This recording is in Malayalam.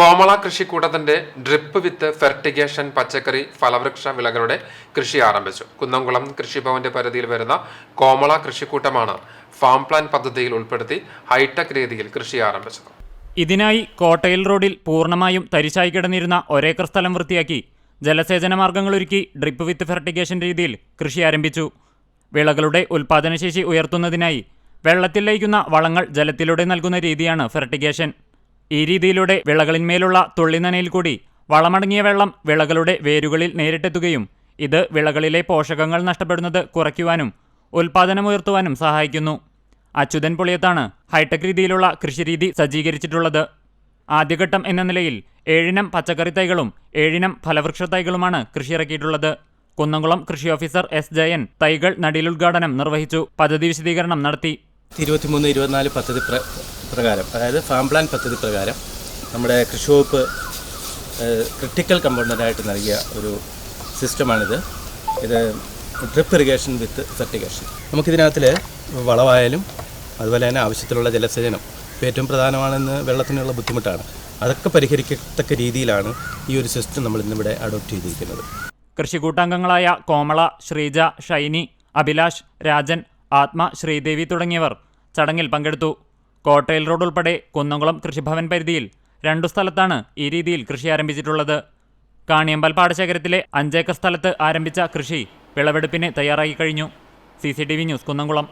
കോമള കൃഷിക്കൂട്ടത്തിന്റെ ഡ്രിപ്പ് വിത്ത് ഫെർട്ടിഗേഷൻ പച്ചക്കറി ഫലവൃക്ഷ വിളകളുടെ കൃഷി ആരംഭിച്ചു. കുന്നംകുളം കൃഷിഭവന്റെ പരിധിയിൽ വരുന്ന കോമള കൃഷിക്കൂട്ടമാണ് ഫാം പ്ലാൻ പദ്ധതിയിൽ ഉൾപ്പെടുത്തി ഹൈടെക് രീതിയിൽ കൃഷി ആരംഭിച്ചത്. ഇതിനായി കോട്ടയിൽ റോഡിൽ പൂർണമായും തരിശായി കിടന്നിരുന്ന ഒരേക്കർ സ്ഥലം വൃത്തിയാക്കി ജലസേചന മാർഗങ്ങളൊരുക്കി ഡ്രിപ്പ് വിത്ത് ഫെർട്ടിഗേഷൻ രീതിയിൽ കൃഷി ആരംഭിച്ചു. വിളകളുടെ ഉൽപാദനശേഷി ഉയർത്തുന്നതിനായി വെള്ളത്തിൽ ലയിക്കുന്ന വളങ്ങൾ ജലത്തിലൂടെ നൽകുന്ന രീതിയാണ് ഫെർട്ടിഗേഷൻ. ഈ രീതിയിലൂടെ വിളകളിന്മേലുള്ള തുള്ളിനനയിൽ കൂടി വളമടങ്ങിയ വെള്ളം വിളകളുടെ വേരുകളിൽ നേരിട്ടെത്തുകയും ഇത് വിളകളിലെ പോഷകങ്ങൾ നഷ്ടപ്പെടുന്നത് കുറയ്ക്കുവാനും ഉൽപാദനമുയർത്തുവാനും സഹായിക്കുന്നു. അച്യുതൻ പൊളിയത്താണ് ഹൈടെക് രീതിയിലുള്ള കൃഷിരീതി സജ്ജീകരിച്ചിട്ടുള്ളത്. ആദ്യഘട്ടം എന്ന നിലയിൽ ഏഴിനം പച്ചക്കറി തൈകളും ഏഴിനം ഫലവൃക്ഷ തൈകളുമാണ് കൃഷിയിറക്കിയിട്ടുള്ളത്. കുന്നംകുളം കൃഷി ഓഫീസർ എസ് ജയൻ തൈകൾ നടീലുദ്ഘാടനം നിർവഹിച്ചു. പദ്ധതി വിശദീകരണം നടത്തി. ഇരുപത്തിമൂന്ന് ഇരുപത്തിനാല് പദ്ധതി പ്ര പ്രകാരം അതായത് ഫാം പ്ലാൻ പദ്ധതി പ്രകാരം നമ്മുടെ കൃഷി വകുപ്പ് ക്രിട്ടിക്കൽ കമ്പോണന്റായിട്ട് നൽകിയ ഒരു സിസ്റ്റമാണിത്. ഇത് ഡ്രിപ്പ് ഇറിഗേഷൻ വിത്ത് ഫെർട്ടിഗേഷൻ നമുക്കിതിനകത്തിൽ വളമായാലും അതുപോലെ തന്നെ ആവശ്യത്തിലുള്ള ജലസേചനം ഏറ്റവും പ്രധാനമാണെന്ന് വെള്ളത്തിനുള്ള ബുദ്ധിമുട്ടാണ്. അതൊക്കെ പരിഹരിക്കത്തക്ക രീതിയിലാണ് ഈ ഒരു സിസ്റ്റം നമ്മൾ ഇന്നിവിടെ അഡോപ്റ്റ് ചെയ്തിരിക്കുന്നത്. കൃഷി കൃഷിക്കൂട്ടാംഗങ്ങളായ കോമള ശ്രീജ ഷൈനി അഭിലാഷ് രാജൻ ആത്മ ശ്രീദേവി തുടങ്ങിയവർ ചടങ്ങിൽ പങ്കെടുത്തു. കോട്ടയിൽ റോഡ് ഉൾപ്പെടെ കുന്നംകുളം കൃഷിഭവൻ പരിധിയിൽ രണ്ടു സ്ഥലത്താണ് ഈ രീതിയിൽ കൃഷി ആരംഭിച്ചിട്ടുള്ളത്. കാണിയമ്പൽ പാടശേഖരത്തിലെ അഞ്ചേക്കർ സ്ഥലത്ത് ആരംഭിച്ച കൃഷി വിളവെടുപ്പിന് തയ്യാറായി കഴിഞ്ഞു. C news Kunnamkulam.